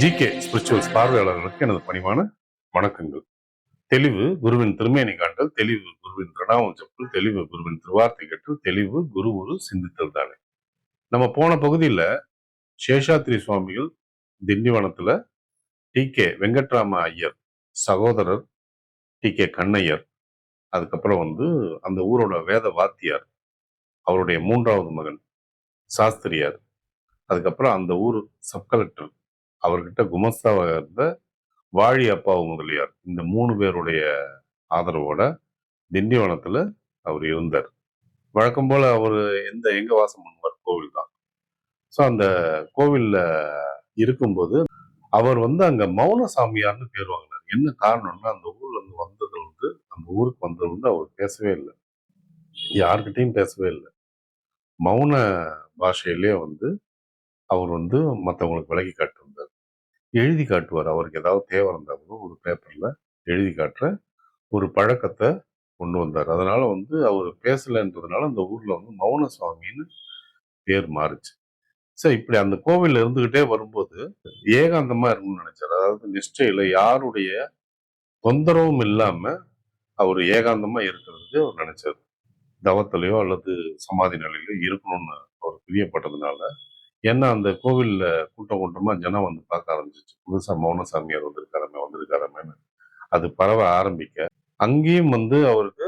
GK spirituals பார்வையாளர்களுக்கு எனது பணிவான வணக்கங்கள். தெளிவு குருவின் திருமேனி காண்டல் தெளிவு குருவின் பிரணாமம் செப்பல் தெளிவு குருவின் திருவார்த்தை கற்றல் தெளிவு குரு ஒரு சிந்தித்தல் தானே. நம்ம போன பகுதியில சேஷாத்ரி சுவாமிகள் திண்டிவனத்துல டி கே வெங்கட்ராம ஐயர் சகோதரர் டி கே கண்ணையர் அதுக்கப்புறம் வந்து அந்த ஊரோட வேத வாத்தியார் அவருடைய மூன்றாவது மகன் சாஸ்திரியார். அதுக்கப்புறம் அந்த ஊர் சப் கலெக்டர் அவர்கிட்ட குமஸ்தாவாக இருந்த வாழி அப்பாவு முதலியார். இந்த மூணு பேருடைய ஆதரவோட திண்டிவனத்துல அவர் இருந்தார். வழக்கம் போல அவர் எந்த எங்க வாசம் பண்ணுவார்? கோவில் தான். ஸோ அந்த கோவில்ல இருக்கும்போது அவர் வந்து அங்க மௌன சாமியார்னு பேர் வாங்கினார். என்ன காரணம்னா அந்த ஊர்ல இருந்து வந்து அந்த ஊருக்கு வந்தது வந்து அவர் பேசவே இல்லை. யார்கிட்டையும் பேசவே இல்லை. மௌன பாஷையிலே வந்து அவர் வந்து மற்றவங்களுக்கு விலகி காட்டிருந்தார் எழுதி காட்டுவார். அவருக்கு ஏதாவது தேவை இருந்தால் கூட ஒரு பேப்பரில் எழுதி காட்டுற ஒரு பழக்கத்தை கொண்டு வந்தார். அதனால வந்து அவர் பேசலைன்றதுனால அந்த ஊரில் வந்து மௌன சுவாமின்னு பேர் மாறுச்சு. சரி இப்படி அந்த கோவிலில் இருந்துக்கிட்டே வரும்போது ஏகாந்தமாக இருக்கணும்னு நினைச்சார். அதாவது நிஷ்டையில் யாருடைய தொந்தரவும் இல்லாமல் அவர் ஏகாந்தமா இருக்கிறதுக்கு அவர் நினைச்சார். தவத்திலையோ அல்லது சமாதி நிலையிலோ இருக்கணும்னு அவர் பிரியப்பட்டதுனால ஏன்னா அந்த கோவில்ல கூட்டம் கூட்டமா ஜனம் வந்து பார்க்க ஆரம்பிச்சிச்சு. புதுசா மௌனசாமியார் வந்திருக்காரமே வந்திருக்காரமேன்னு அது பரவ ஆரம்பிக்க அங்கேயும் வந்து அவருக்கு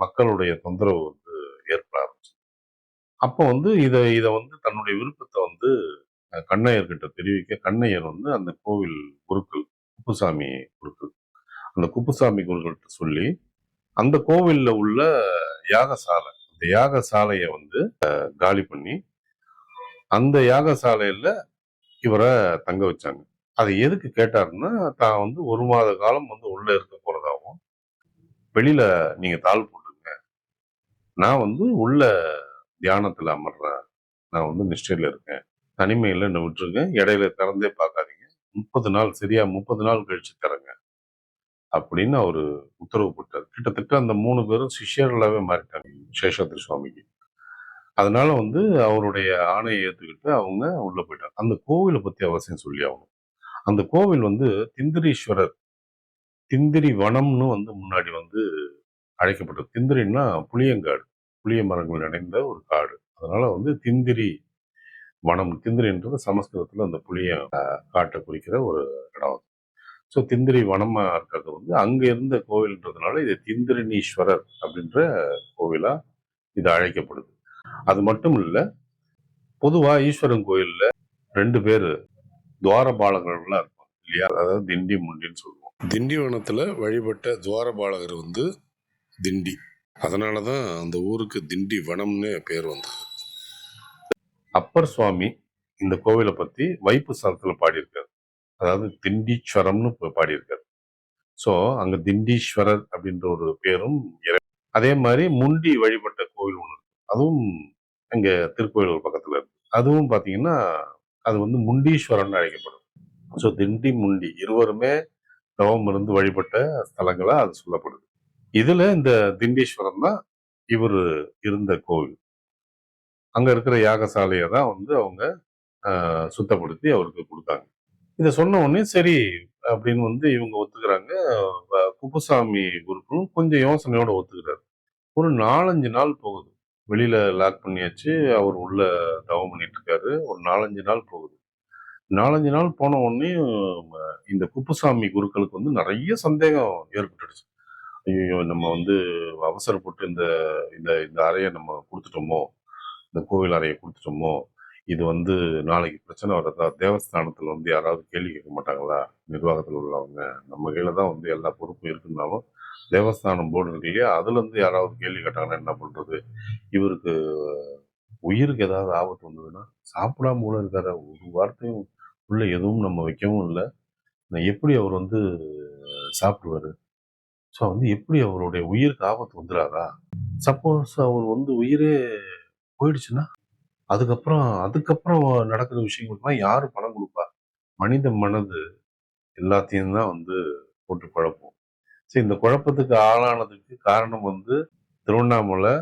மக்களுடைய தொந்தரவு வந்து ஏற்பட ஆரம்பிச்சு. அப்போ வந்து இதை இதை வந்து தன்னுடைய விருப்பத்தை வந்து கண்ணையர்கிட்ட தெரிவிக்க கண்ணையர் வந்து அந்த கோவில் குருக்கள் குப்புசாமி குருக்கள் அந்த குப்புசாமி குருகள்கிட்ட சொல்லி அந்த கோவில்ல உள்ள யாகசாலை அந்த யாகசாலையை வந்து காலி பண்ணி அந்த யாகசாலையில் இவரை தங்க வச்சாங்க. அதை எதுக்கு கேட்டாருன்னா தான் வந்து ஒரு மாத காலம் வந்து உள்ளே இருக்க போகிறதாகவும் வெளியில் நீங்கள் தாழ் போட்டுங்க நான் வந்து உள்ள தியானத்தில் அமர்றேன் நான் வந்து நிஷ்டையில் இருக்கேன் தனிமையில் என்ன விட்டுருங்க இடையில திறந்தே பார்க்காதீங்க முப்பது நாள் சரியா முப்பது நாள் கழிச்சு தரங்க அப்படின்னு அவர் உத்தரவு போட்டார். கிட்டத்தட்ட அந்த மூணு பேரும் சிஷியர்களாகவே மாறிட்டாங்க சேஷாத்ரி சுவாமிக்கு. அதனால வந்து அவருடைய ஆணையை ஏற்றுக்கிட்டு அவங்க உள்ள போயிட்டாங்க. அந்த கோவிலை பற்றி அவசியம் சொல்லி ஆகணும். அந்த கோவில் வந்து திந்திரீஸ்வரர் திந்திரி வனம்னு வந்து முன்னாடி வந்து அழைக்கப்பட்டது. திந்திரின்னா புளியங்காடு புளிய மரங்கள் நிறைந்த ஒரு காடு. அதனால வந்து திந்திரி வனம் திந்திரின்றது சமஸ்கிருதத்தில் அந்த புளிய காட்டை குறிக்கிற ஒரு இடம் ஸோ திந்திரி வனமா இருக்கிறது வந்து அங்க இருந்த கோவில்ன்றதுனால இது திந்திரினீஸ்வரர் அப்படின்ற கோவிலா இது அழைக்கப்படுது. அது மட்டும் இல்ல பொதுவா ஈஸ்வரன் கோயில்ல ரெண்டு பேரு துவாரபாலகர்கள்லாம் இருப்பாங்க இல்லையா? அதாவது திண்டி முண்டின்னு சொல்லுவோம். திண்டிவனத்தில் வழிபட்ட துவாரபாலகர் வந்து திண்டி. அதனால தான் அந்த ஊருக்கு திண்டி வனம்னு பேர் வந்தது. அப்பர் சுவாமி இந்த கோவிலை பத்தி வைப்பு சாதத்துல பாடியிருக்காரு. அதாவது திண்டீஸ்வரம்னு பாடியிருக்காரு. ஸோ அங்கே திண்டீஸ்வரர் அப்படின்ற ஒரு பேரும் இறை- அதே மாதிரி முண்டி வழிபட்ட கோவில் ஒன்று இருக்கு. அதுவும் இங்க திருக்கோயிலூர் பக்கத்தில் இருக்கு. அதுவும் பார்த்தீங்கன்னா அது வந்து முண்டீஸ்வரன் அழைக்கப்படும். ஸோ திண்டி முண்டி இருவருமே தவம் இருந்து வழிபட்ட ஸ்தலங்களாக அது சொல்லப்படுது. இதில் இந்த திண்டீஸ்வரன் தான் இவர் இருந்த கோவில். அங்கே இருக்கிற யாகசாலையை தான் வந்து அவங்க சுத்தப்படுத்தி அவருக்கு கொடுத்தாங்க. இதை சொன்ன உடனே சரி அப்படின்னு வந்து இவங்க ஒத்துக்கிறாங்க. குப்புசாமி குருக்களும் கொஞ்சம் யோசனையோட ஒத்துக்கிறாரு. ஒரு நாலஞ்சு நாள் போகுது. வெளியில லாக் பண்ணியாச்சு. அவர் உள்ள தவம் பண்ணிட்டு இருக்காரு ஒரு நாலஞ்சு நாள் போகுது. நாலஞ்சு நாள் போன உடனே இந்த குப்புசாமி குருக்களுக்கு வந்து நிறைய சந்தேகம் ஏற்பட்டுடுச்சு. ஐயோ நம்ம வந்து அவசரப்பட்டு இந்த இந்த இந்த அறையை நம்ம கொடுத்துட்டோமோ? இந்த கோவில் அறையை கொடுத்துட்டோமோ? இது வந்து நாளைக்கு பிரச்சனை வர்றதா? தேவஸ்தானத்தில் வந்து யாராவது கேள்வி கேட்க மாட்டாங்களா? நிர்வாகத்தில் உள்ளவங்க. நம்ம கையில் தான் வந்து எல்லா பொறுப்பும் இருக்குன்னாலும் தேவஸ்தானம் போர்டு இருக்கு இல்லையா? அதுலேருந்து யாராவது கேள்வி கேட்டாங்கன்னா என்ன பண்ணுறது இவருக்கு உயிருக்கு ஏதாவது ஆபத்து வந்ததுன்னா சாப்பிடாம கூட இருக்காரு. ஒரு வார்த்தையும் உள்ள எதுவும் நம்ம வைக்கவும் இல்லை. எப்படி அவர் வந்து சாப்பிடுவாரு? ஸோ வந்து எப்படி அவருடைய உயிருக்கு ஆபத்து வந்துடாதா? சப்போஸ் அவர் வந்து உயிரே போயிடுச்சுன்னா அதுக்கப்புறம் அதுக்கப்புறம் நடக்கிற விஷயங்களுக்குலாம் யார் பணம் கொடுப்பா? மனித மனது எல்லாத்தையும் தான் வந்து போட்டு குழப்பம். சரி இந்த குழப்பத்துக்கு ஆளானதுக்கு காரணம் வந்து திருவண்ணாமலை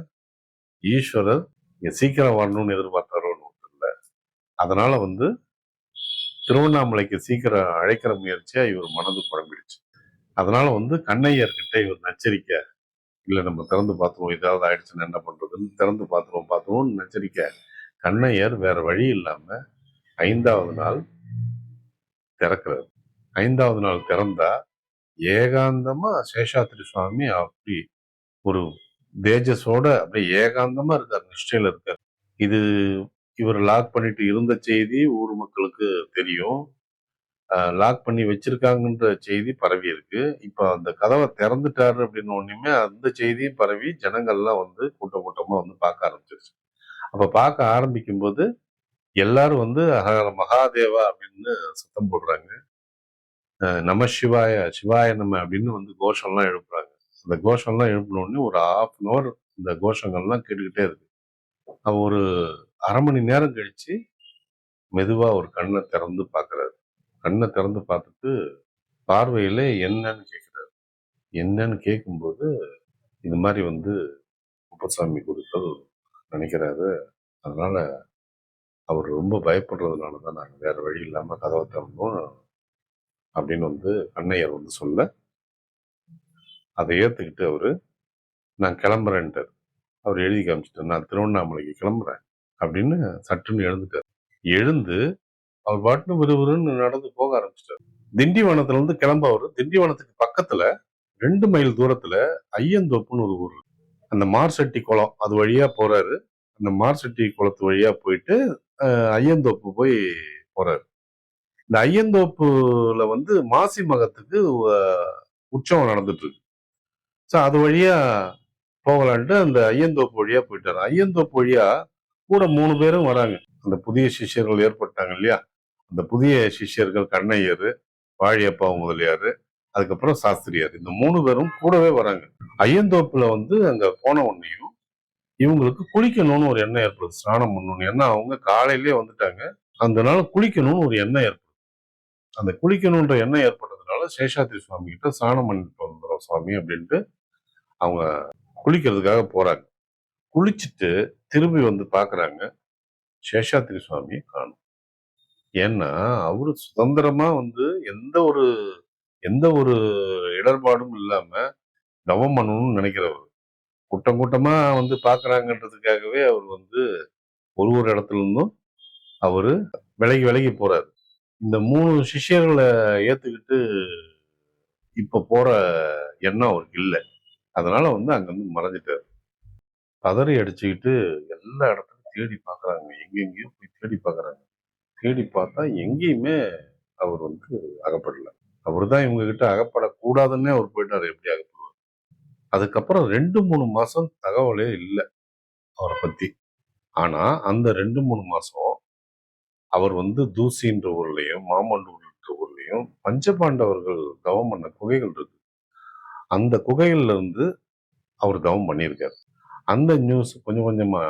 ஈஸ்வரர் இங்கே சீக்கிரம் வரணும்னு எதிர்பார்த்தாரோன்னு இல்லை அதனால வந்து திருவண்ணாமலைக்கு சீக்கிரம் அழைக்கிற முயற்சியா இவர் மனது குழம்பிடுச்சு. அதனால வந்து கண்ணையர்கிட்ட இவர் நச்சரிக்க இல்லை நம்ம திறந்து பார்த்துருவோம். ஏதாவது ஆயிடுச்சுன்னா என்ன பண்றதுன்னு திறந்து பார்த்துருவோம் பார்த்துருவோம்னு நச்சரிக்க கண்ணையர் வேற வழி இல்லாம ஐந்தாவது நாள் திறக்கிறார். ஐந்தாவது நாள் திறந்தா ஏகாந்தமா சேஷாத்திரி சுவாமி அப்படி ஒரு தேஜஸோட அப்படியே ஏகாந்தமா இருக்கார் நிஷ்டையில இருக்கார். இது இவர் லாக் பண்ணிட்டு இருந்த செய்தி ஊர் மக்களுக்கு தெரியும். லாக் பண்ணி வச்சிருக்காங்கன்ற செய்தி பரவி இருக்கு. இப்போ அந்த கதவை திறந்துட்டாரு அப்படின்னு ஒன்றுமே அந்த செய்தியும் பரவி ஜனங்கள்லாம் வந்து கூட்டம் கூட்டமாக வந்து பார்க்க ஆரம்பிச்சிருச்சு. அப்போ பார்க்க ஆரம்பிக்கும் போது எல்லாரும் வந்து "ஹர மகாதேவா அப்படின்னு சத்தம் போடுறாங்க. நம சிவாய சிவாய நம்ம அப்படின்னு வந்து கோஷம்லாம் எழுப்புறாங்க. அந்த கோஷம்லாம் எழுப்பினோடனே ஒரு ஆஃப் அன் அவர் இந்த கோஷங்கள்லாம் கேட்டுக்கிட்டே இருக்கு. அவ ஒரு அரை மணி நேரம் கழிச்சு மெதுவா ஒரு கண்ணை திறந்து பார்க்கறாரு கண்ணை திறந்து பார்த்துட்டு பார்வையில என்னன்னு கேட்கிறாரு என்னன்னு கேட்கும்போது இது மாதிரி வந்து குப்பசாமி கொடுத்தது நினைக்கிறாரு. அதனால அவர் ரொம்ப பயப்படுறதுனால தான் நாங்கள் வேற வழி இல்லாமல் கதவை திறந்தோம் அப்படின்னு வந்து அன்னையர் வந்து சொல்ல அதை ஏத்துக்கிட்டு அவர் நான் கிளம்புறேன்ட்டார். அவர் எழுதி காமிச்சிட்டார். நான் திருவண்ணாமலைக்கு கிளம்புறேன். அப்படின்னு சட்டுன்னு எழுந்துட்டார். எழுந்து அவர் பாட்டுன்னு விறுவிறுன்னு நடந்து போக ஆரம்பிச்சிட்டார். திண்டிவனத்துல இருந்து கிளம்ப அவர் திண்டிவனத்துக்கு பக்கத்துல ரெண்டு மைல் தூரத்துல ஐயந்தோப்புன்னு ஒரு ஊர் அந்த மார்செட்டி குளம் அது வழியா போறாரு. அந்த மார்செட்டி குளத்து வழியா போயிட்டு ஐயந்தோப்பு போய் போறாரு. இந்த ஐயந்தோப்புல வந்து மாசி மகத்துக்கு உற்சவம் நடந்துட்டு இருக்கு ஸோ அது வழியா போகலான்ட்டு அந்த ஐயந்தோப்பு வழியா போயிட்டாரு. ஐயந்தோப்பு வழியா கூட மூணு பேரும் வராங்க. அந்த புதிய சிஷ்யர்கள் ஏற்பட்டாங்க இல்லையா? அந்த புதிய சிஷ்யர்கள் கண்ணையர் வாழியப்பா முதலியார். அதுக்கப்புறம் சாஸ்திரியார். இந்த மூணு பேரும் கூடவே வராங்க. ஐயந்தோப்புல வந்து அங்க போன உடனேயும் இவங்களுக்கு குளிக்கணும்னு ஒரு எண்ணம் ஏற்படுது. ஸ்நானம் பண்ணணும்னு. ஏன்னா அவங்க காலையிலேயே வந்துட்டாங்க. அந்த நாள் குளிக்கணும்னு ஒரு எண்ணம் ஏற்படுது. அந்த குளிக்கணுன்ற எண்ணம் ஏற்பட்டதுனால சேஷாத்ரி சுவாமி கிட்ட ஸ்நானம் பண்ணிட்டு வந்துடும் சுவாமி அப்படின்ட்டு அவங்க குளிக்கிறதுக்காக போறாங்க. குளிச்சுட்டு திரும்பி வந்து பாக்குறாங்க சேஷாத்ரி சுவாமியை காணும். ஏன்னா அவரு சுதந்திரமா வந்து எந்த ஒரு எந்த ஒரு இடர்பாடும் இல்லாம தவம் பண்ணணும்னு நினைக்கிறவர். கூட்டம் கூட்டமா வந்து பாக்குறாங்கன்றதுக்காகவே அவர் வந்து ஒரு ஒரு இடத்துல இருந்தும் அவரு விலகி விலகி போறாரு. இந்த மூணு சிஷ்யர்களை ஏத்துக்கிட்டு இப்ப போற எண்ணம் அவருக்கு இல்லை. அதனால வந்து அங்கேருந்து மறைஞ்சிட்டாரு. பதறி அடிச்சுக்கிட்டு எல்லா இடத்துலையும் தேடி பார்க்கறாங்க எங்கெங்கேயோ போய் தேடி பார்க்குறாங்க தேடி பார்த்தா எங்கேயுமே அவர் வந்து அகப்படல. அவர் தான் இவங்ககிட்ட அகப்படக்கூடாதுன்னே அவர் போயிட்டார் எப்படி அகப்படுவார்? அதுக்கப்புறம் ரெண்டு மூணு மாதம் தகவலே இல்லை அவரை பற்றி ஆனால் அந்த ரெண்டு மூணு மாதம் அவர் வந்து தூசின்ற ஊர்லயும் மாமண்டூர்ன்ற ஊர்லேயும் பஞ்சபாண்டவர்கள் தவம் பண்ண குகைகள் இருக்கு. அந்த குகைகள்ல இருந்து அவர் தவம் பண்ணியிருக்காரு. அந்த நியூஸ் கொஞ்சம் கொஞ்சமாக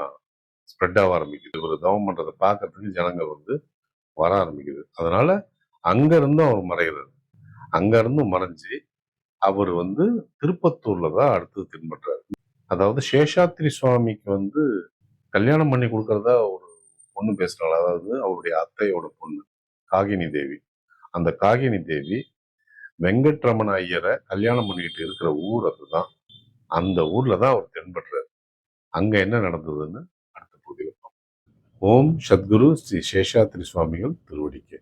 ஸ்ப்ரெட் ஆக ஆரம்பிக்குது. இவர் தவம் பண்ணுறதை பார்க்கறதுக்கு ஜனங்க வந்து வர ஆரம்பிக்குது. அதனால அங்கேருந்து அவர் மறைகிறார். அங்கேருந்து மறைஞ்சு அவர் வந்து திருப்பத்தூர்ல தான் அடுத்து தென்படுறாரு. அதாவது சேஷாத்ரி சுவாமிக்கு வந்து கல்யாணம் பண்ணி கொடுக்கறதா ஒரு பொண்ணு பேசுறாள். அதாவது அவருடைய அத்தையோட பொண்ணு காகினி தேவி. அந்த காகினி தேவி வெங்கட்ரமண ஐயரை கல்யாணம் பண்ணிக்கிட்டு இருக்கிற ஊர் அதுதான். அந்த ஊர்ல தான் அவர் தென்படுறாரு. அங்க என்ன நடந்ததுன்னு அடுத்த பகுதியில் ஓம் சத்குரு ஸ்ரீ சேஷாத்ரி சுவாமிகள் திருவடிக்கு.